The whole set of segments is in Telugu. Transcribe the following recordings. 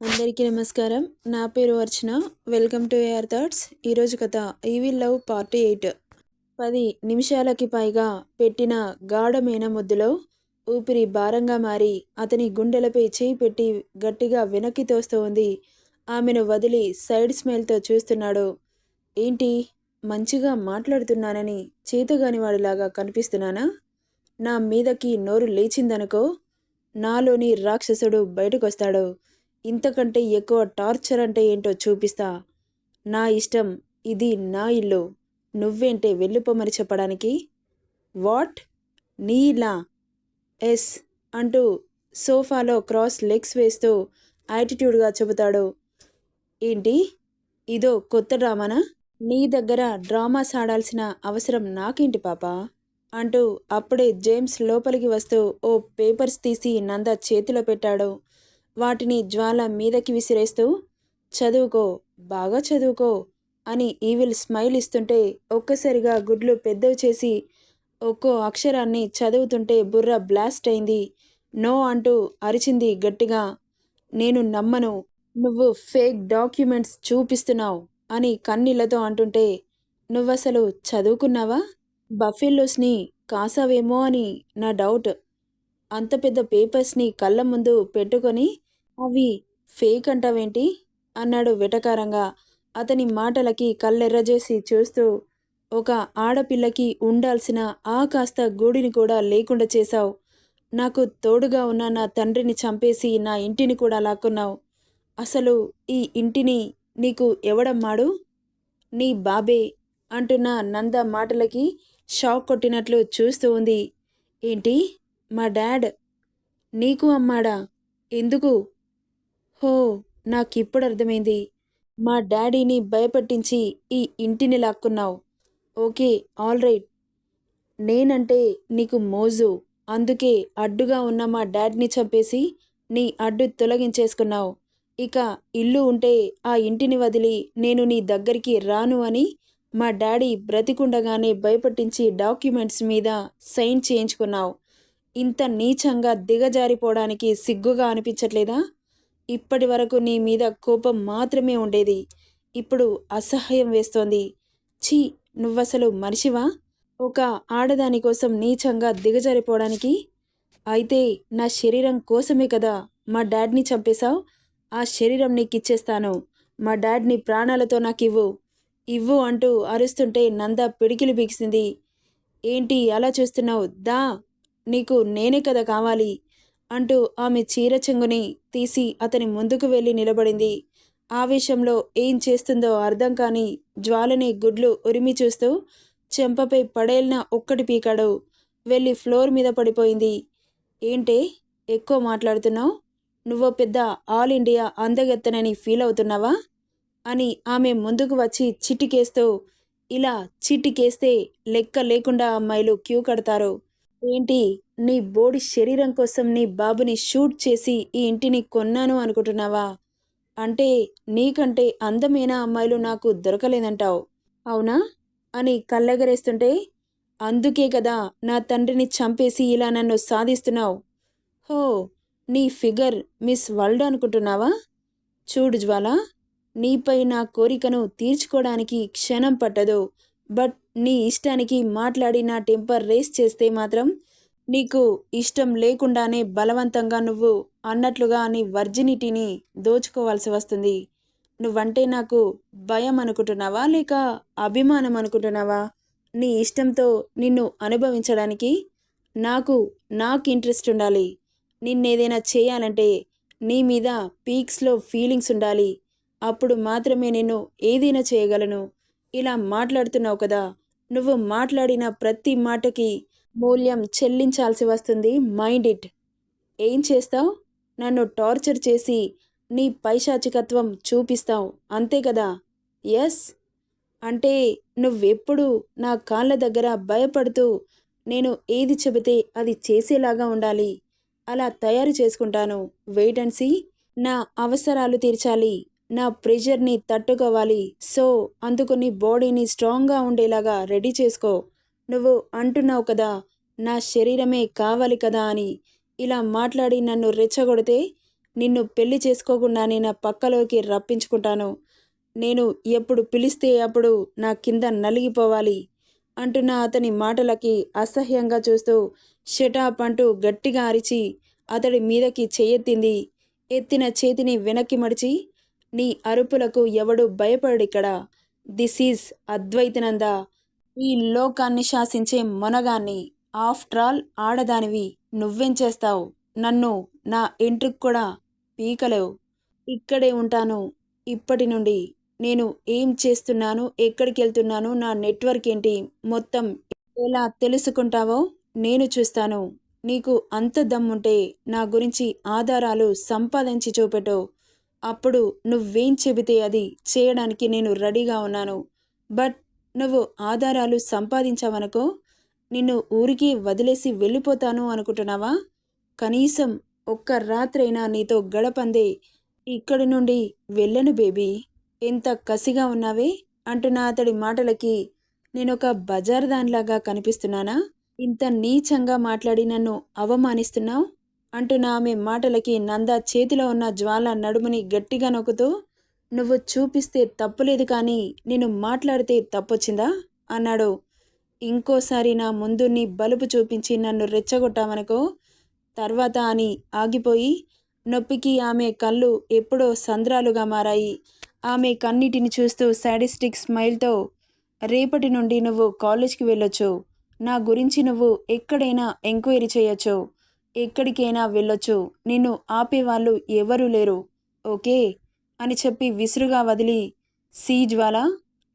అందరికీ నమస్కారం. నా పేరు Archana. Welcome to AR thoughts. ఈరోజు కథ ఈవిల్ లవ్ పార్టీ ఎయిట్. పది నిమిషాలకి పైగా పెట్టిన గాఢమైన ముద్దులో ఊపిరి భారంగా మారి అతని గుండెలపై చేయి పెట్టి గట్టిగా వెనక్కి తోస్తూ ఉంది. ఆమెను వదిలి సైడ్ స్మైల్తో చూస్తున్నాడు. ఏంటి? మంచిగా మాట్లాడుతున్నానని చేతగాని వాడిలాగా కనిపిస్తున్నానా? నా మీదకి నోరు లేచిందనుకో నాలోని రాక్షసుడు బయటకొస్తాడు. ఇంతకంటే ఎక్కువ టార్చర్ అంటే ఏంటో చూపిస్తా. నా ఇష్టం ఇది నా ఇల్లు. నువ్వేంటే వెళ్ళిపోమని చెప్పడానికి? వాట్? నీలా? ఎస్ అంటూ సోఫాలో క్రాస్ లెగ్స్ వేస్తూ యాటిట్యూడ్గా చెబుతాడు. ఏంటి? ఇదో కొత్త డ్రామానా? నీ దగ్గర డ్రామాస్ ఆడాల్సిన అవసరం నాకేంటి పాప? అంటూ అప్పుడే జేమ్స్ లోపలికి వస్తూ ఓ పేపర్స్ తీసి నంద చేతిలో పెట్టాడు. వాటిని జ్వాల మీదకి విసిరేస్తూ చదువుకో బాగా చదువుకో అని ఈవిల్ స్మైల్ ఇస్తుంటే ఒక్కసారిగా గుడ్లు పెద్దవి చేసి ఒక్కో అక్షరాన్ని చదువుతుంటే బుర్ర బ్లాస్ట్ అయింది. నో అంటూ అరిచింది గట్టిగా. నేను నమ్మను. నువ్వు ఫేక్ డాక్యుమెంట్స్ చూపిస్తున్నావు అని కన్నీళ్ళతో అంటుంటే నువ్వసలు చదువుకున్నావా? బఫెల్లోస్ని కాసావేమో అని నా డౌట్. అంత పెద్ద పేపర్స్ని కళ్ళ ముందు పెట్టుకొని అవి ఫేక్ అంటావేంటి అన్నాడు వెటకారంగా. అతని మాటలకి కళ్ళెర్రజేసి చూస్తూ ఒక ఆడపిల్లకి ఉండాల్సిన ఆ కాస్త గూడిని కూడా లేకుండా చేశావు. నాకు తోడుగా ఉన్న నా తండ్రిని చంపేసి నా ఇంటిని కూడా లాక్కున్నావు. అసలు ఈ ఇంటిని నీకు ఎవడమ్మాడు నీ బాబే అంటున్న నంద మాటలకి షాక్ కొట్టినట్లు చూస్తూ ఉంది. ఏంటి? మా డాడ్? నీకు అమ్మాడా? ఎందుకు? హో నాకిప్పుడు అర్థమైంది. మా డాడీని భయపట్టించి ఈ ఇంటిని లాక్కున్నావు. Okay all right. నేనంటే నీకు మోజు. అందుకే అడ్డుగా ఉన్న మా డాడీని చంపేసి నీ అడ్డు తొలగించేసుకున్నావు. ఇక ఇల్లు ఉంటే ఆ ఇంటిని వదిలి నేను నీ దగ్గరికి రాను అని మా డాడీ బ్రతికుండగానే భయపట్టించి డాక్యుమెంట్స్ మీద సైన్ చేయించుకున్నావు. ఇంత నీచంగా దిగజారిపోవడానికి సిగ్గుగా అనిపించట్లేదా? ఇప్పటి వరకు నీ మీద కోపం మాత్రమే ఉండేది. ఇప్పుడు అసహ్యం వేస్తోంది. ఛీ నువ్వసలు మనిషివా? ఒక ఆడదాని కోసం నీచంగా దిగజారిపోవడానికి? అయితే నా శరీరం కోసమే కదా మా డాడ్ని చంపేశావు? ఆ శరీరం నీకు ఇచ్చేస్తాను మా డాడ్ని ప్రాణాలతో నాకు ఇవ్వు ఇవ్వు అంటూ అరుస్తుంటే నంద పిడికిలు బిగిసింది ఏంటి అలా చూస్తున్నావు? దా నీకు నేనే కదా కావాలి. అంటూ ఆమె చీర చెంగుని తీసి అతని ముందుకు వెళ్ళి నిలబడింది. ఆవేశంలో ఏం చేస్తుందో అర్థం కాని జ్వాలని గుడ్లు ఉరిమి చూస్తూ చెంపపై పడేలిన ఒక్కటి పీకాడు. వెళ్ళి ఫ్లోర్ మీద పడిపోయింది. ఏంటే? ఎక్కువ మాట్లాడుతున్నావు? నువ్వు పెద్ద ఆల్ ఇండియా అందగెత్తనని ఫీల్ అవుతున్నావా? అని ఆమె ముందుకు వచ్చి చిట్టికేస్తూ ఇలా చిట్టికేస్తే లెక్క లేకుండా అమ్మాయిలు క్యూ కడతారు. ఏంటి? నీ బోడి శరీరం కోసం నీ బాబుని షూట్ చేసి ఈ ఇంటిని కొన్నాను అనుకుంటున్నావా? అంటే నీకంటే అందమైన అమ్మాయిలు నాకు దొరకలేదంటావు. అవునా? అని కళ్ళెగరేస్తుంటే అందుకే కదా నా తండ్రిని చంపేసి ఇలా నన్ను సాధిస్తున్నావు. హో నీ ఫిగర్ మిస్ వరల్డ్ అనుకుంటున్నావా? చూడు జ్వాల నీపై నా కోరికను తీర్చుకోవడానికి క్షణం పట్టదు. బట్ నీ ఇష్టానికి మాట్లాడి నా టెంపర్ రేస్ చేస్తే మాత్రం నీకు ఇష్టం లేకుండానే బలవంతంగా నువ్వు అన్నట్లుగా నీ వర్జినిటీని దోచుకోవాల్సి వస్తుంది. నువ్వంటే నాకు భయం అనుకుంటున్నావా లేక అభిమానం అనుకుంటున్నావా? నీ ఇష్టంతో నిన్ను అనుభవించడానికి నాకు నాకు ఇంట్రెస్ట్ ఉండాలి. నిన్నేదైనా చేయాలంటే నీ మీద పీక్స్లో ఫీలింగ్స్ ఉండాలి. అప్పుడు మాత్రమే నేను ఏదైనా చేయగలను. ఇలా మాట్లాడుతున్నావు కదా నువ్వు మాట్లాడిన ప్రతి మాటకి మూల్యం చెల్లించాల్సి వస్తుంది. Mind it. ఏం చేస్తావు? నన్ను టార్చర్ చేసి నీ పైశాచికత్వం చూపిస్తావు. అంతే కదా? ఎస్. అంటే నువ్వెప్పుడు నా కాళ్ళ దగ్గర భయపడుతూ నేను ఏది చెబితే అది చేసేలాగా ఉండాలి. అలా తయారు చేసుకుంటాను. Wait and see. నా అవసరాలు తీర్చాలి. నా ప్రెషర్ని తట్టుకోవాలి. సో అందుకు నీ బాడీని స్ట్రాంగ్గా ఉండేలాగా రెడీ చేసుకో. నువ్వు అంటున్నావు కదా నా శరీరమే కావాలి కదా అని. ఇలా మాట్లాడి నన్ను రెచ్చగొడితే నిన్ను పెళ్ళి చేసుకోకుండానే నా పక్కలోకి రప్పించుకుంటాను. నేను ఎప్పుడు పిలిస్తే అప్పుడు నా కింద నలిగిపోవాలి అంటున్న అతని మాటలకి అసహ్యంగా చూస్తూ షటాప్ అంటూ గట్టిగా అరిచి అతడి మీదకి చెయ్యెత్తింది. ఎత్తిన చేతిని వెనక్కి మడిచి నీ అరుపులకు ఎవడు భయపడిక్కడ దిస్ ఈజ్ అద్వైతనంద. ఈ లోకాన్ని శాసించే మొనగాన్ని. After all ఆడదానివి. నువ్వేం చేస్తావు? నన్ను నా ఎంట్రుకు కూడా పీకలేవు. ఇక్కడే ఉంటాను. ఇప్పటి నుండి నేను ఏం చేస్తున్నాను? ఎక్కడికి వెళ్తున్నాను? నా నెట్వర్క్ ఏంటి? మొత్తం ఎలా తెలుసుకుంటావో నేను చూస్తాను. నీకు అంత దమ్ముంటే నా గురించి ఆధారాలు సంపాదించి చూపెట్టు. అప్పుడు నువ్వేం చెబితే అది చేయడానికి నేను రెడీగా ఉన్నాను. బట్ నువ్వు ఆధారాలు సంపాదించావనుకో నిన్ను ఊరికి వదిలేసి వెళ్ళిపోతాను అనుకుంటున్నావా? కనీసం ఒక్క రాత్రైనా నీతో గడపందే ఇక్కడి నుండి వెళ్ళను బేబీ. ఎంత కసిగా ఉన్నావే? అంటున్న అతడి మాటలకి నేనొక బజార్ దానిలాగా కనిపిస్తున్నానా? ఇంత నీచంగా మాట్లాడి నన్ను అవమానిస్తున్నావు? అంటున్న ఆమె మాటలకి నంద చేతిలో ఉన్న జ్వాల నడుముని గట్టిగా నొక్కుతూ నువ్వు చూపిస్తే తప్పులేదు కానీ నేను మాట్లాడితే తప్పొచ్చిందా? అన్నాడు. ఇంకోసారి నా ముందు నీ బలుపు చూపించి నన్ను రెచ్చగొట్టామనుకో తర్వాత అని ఆగిపోయి నొప్పికి ఆమె కళ్ళు ఎప్పుడో సంద్రాలుగా మారాయి. ఆమె కన్నిటిని చూస్తూ సాడిస్టిక్ స్మైల్తో రేపటి నుండి నువ్వు కాలేజ్కి వెళ్ళొచ్చు. నా గురించి నువ్వు ఎక్కడైనా ఎంక్వైరీ చేయొచ్చు. ఎక్కడికైనా వెళ్ళొచ్చు. నిన్ను ఆపేవాళ్ళు ఎవరూ లేరు. ఓకే? అని చెప్పి విసురుగా వదిలి సీ జ్వాల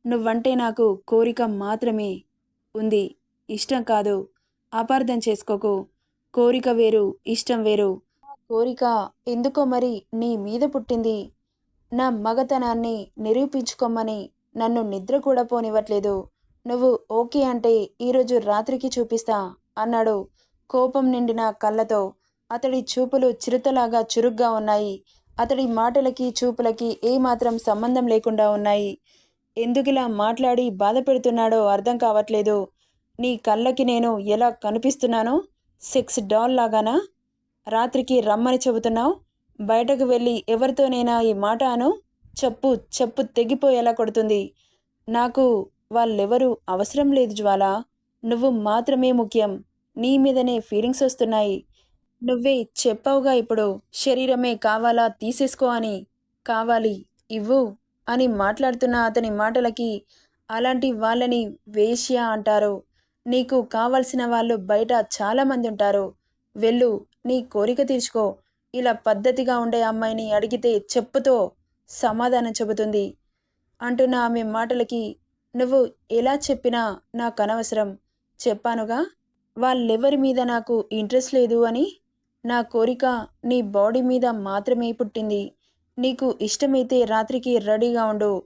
నువ్వంటే నాకు కోరిక మాత్రమే ఉంది. ఇష్టం కాదు. అపార్థం చేసుకోకు. కోరిక వేరు ఇష్టం వేరు. కోరిక ఎందుకో మరి నీ మీద పుట్టింది. నా మగతనాన్ని నిరూపించుకోమని నన్ను నిద్ర కూడా పోనివ్వట్లేదు. నువ్వు ఓకే అంటే ఈరోజు రాత్రికి చూపిస్తా అన్నాడు కోపం నిండిన కళ్ళతో. అతడి చూపులు చిరుతలాగా చురుగ్గా ఉన్నాయి. అతడి మాటలకి చూపులకి ఏమాత్రం సంబంధం లేకుండా ఉన్నాయి. ఎందుకిలా మాట్లాడి బాధ పెడుతున్నాడో అర్థం కావట్లేదు. నీ కళ్ళకి నేను ఎలా కనిపిస్తున్నానో? Sex doll లాగానా? రాత్రికి రమ్మని చెబుతున్నావు? బయటకు వెళ్ళి ఎవరితోనైనా ఈ మాట అను? చెప్పు చెప్పు తెగిపోయేలా కొడుతుంది. నాకు వాళ్ళెవరూ అవసరం లేదు జ్వాల. నువ్వు మాత్రమే ముఖ్యం. నీ మీదనే ఫీలింగ్స్ వస్తున్నాయి. నువ్వే చెప్పావుగా ఇప్పుడు. శరీరమే కావాలా తీసేసుకో అని. కావాలి ఇవ్వు అని మాట్లాడుతున్న అతని మాటలకి అలాంటి వాళ్ళని వేశ్య అంటారు. నీకు కావలసిన వాళ్ళు బయట చాలామంది ఉంటారు. వెళ్ళు నీ కోరిక తీర్చుకో. ఇలా పద్ధతిగా ఉండే అమ్మాయిని అడిగితే చెప్పుతో సమాధానం చెబుతుంది. అంటున్న ఆమె మాటలకి నువ్వు ఎలా చెప్పినా నాకు అనవసరం. చెప్పానుగా వాళ్ళెవరి మీద నాకు ఇంట్రెస్ట్ లేదు అని నా కోరిక నీ బాడీ మీద మాత్రమే పుట్టింది. నీకు ఇష్టమైతే రాత్రికి రెడీగా ఉండు.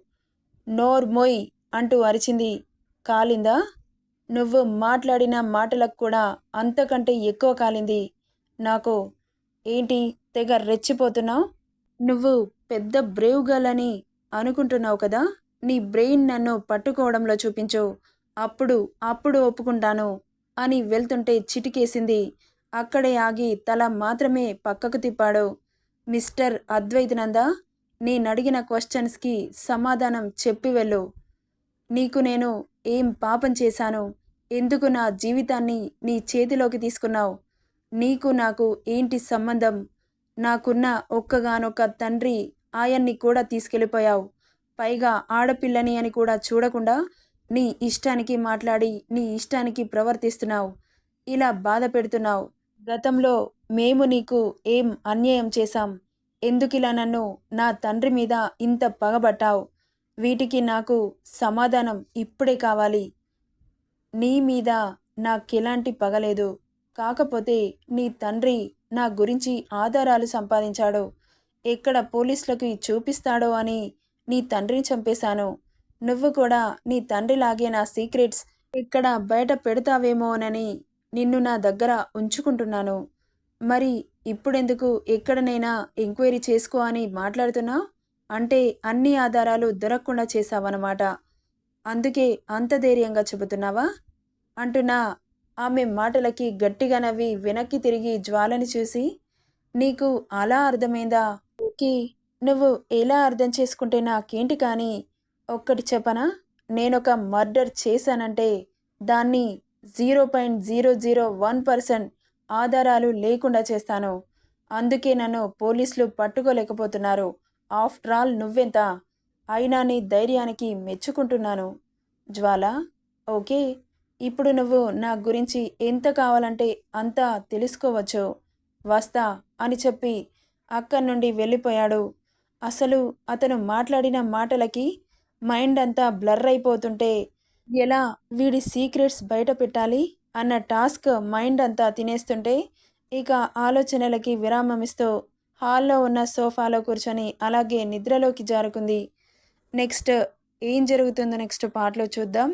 నోర్ మొయ్ అంటూ అరిచింది. కాలిందా? నువ్వు మాట్లాడిన మాటలకు కూడా అంతకంటే ఎక్కువ కాలింది. నాకు ఏంటి తెగ రెచ్చిపోతున్నావు? నువ్వు పెద్ద బ్రేవ్ గర్ల్ అని అనుకుంటున్నావు కదా? నీ బ్రెయిన్ నన్ను పట్టుకోవడంలో చూపించు. అప్పుడు అప్పుడు ఒప్పుకుంటాను అని వెళ్తుంటే చిటికేసింది. అక్కడే ఆగి తల మాత్రమే పక్కకు తిప్పాడు. మిస్టర్ అద్వైతనంద నేనడిగిన క్వశ్చన్స్కి సమాధానం చెప్పి వెళ్ళు. నీకు నేను ఏం పాపం చేశాను? ఎందుకు నా జీవితాన్ని నీ చేతిలోకి తీసుకున్నావు? నీకు నాకు ఏంటి సంబంధం? నాకున్న ఒక్కగానొక్క తండ్రి ఆయన్ని కూడా తీసుకెళ్ళిపోయావు. పైగా ఆడపిల్లని అని కూడా చూడకుండా నీ ఇష్టానికి మాట్లాడి నీ ఇష్టానికి ప్రవర్తిస్తున్నావు. ఇలా బాధ పెడుతున్నావు. గతంలో మేము నీకు ఏం అన్యాయం చేశాం? ఎందుకిలా నన్ను నా తండ్రి మీద ఇంత పగబట్టావు? వీటికి నాకు సమాధానం ఇప్పుడే కావాలి. నీ మీద నాకెలాంటి పగలేదు కాకపోతే నీ తండ్రి నా గురించి ఆధారాలు సంపాదించాడు. ఎక్కడ పోలీసులకు చూపిస్తాడో అని నీ తండ్రిని చంపేశాను. నువ్వు కూడా నీ తండ్రిలాగే నా సీక్రెట్స్ ఇక్కడ బయట పెడతావేమోనని నిన్ను నా దగ్గర ఉంచుకుంటున్నాను. మరి ఇప్పుడెందుకు ఎక్కడనైనా ఎంక్వైరీ చేసుకో అని మాట్లాడుతున్నా? అంటే అన్ని ఆధారాలు దొరకకుండా చేశావన్నమాట. అందుకే అంత ధైర్యంగా చెబుతున్నావా? అంటున్నా ఆమె మాటలకి గట్టిగా నవ్వి వెనక్కి తిరిగి జ్వాలని చూసి నీకు అలా అర్థమైందా? ఓకే నువ్వు ఎలా అర్థం చేసుకుంటే నాకేంటి కానీ ఒక్కటి చెప్పనా? నేనొక మర్డర్ చేశానంటే దాన్ని zero point zero zero one percent ఆధారాలు లేకుండా చేస్తాను. అందుకే నన్ను పోలీసులు పట్టుకోలేకపోతున్నారు. ఆఫ్టర్ ఆల్ నువ్వెంత? అయినా నీ ధైర్యానికి మెచ్చుకుంటున్నాను. జ్వాల? ఓకే. ఇప్పుడు నువ్వు నా గురించి ఎంత కావాలంటే అంత తెలుసుకోవచ్చు. వస్తా అని చెప్పి అక్కడి నుండి వెళ్ళిపోయాడు. అసలు అతను మాట్లాడిన మాటలకి మైండ్ అంతా బ్లర్ అయిపోతుంటే ఎలా వీడి సీక్రెట్స్ బయట పెట్టాలి అన్న టాస్క్ మైండ్ అంతా తినేస్తుంటే ఇక ఆలోచనలకి విరామం ఇస్తూ హాల్లో ఉన్న సోఫాలో కూర్చొని అలాగే నిద్రలోకి జారుకుంది. నెక్స్ట్ ఏం జరుగుతుందో నెక్స్ట్ పార్ట్లో చూద్దాం.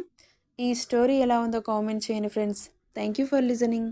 ఈ స్టోరీ ఎలా ఉందో కామెంట్ చేయండి friends. Thank you for listening.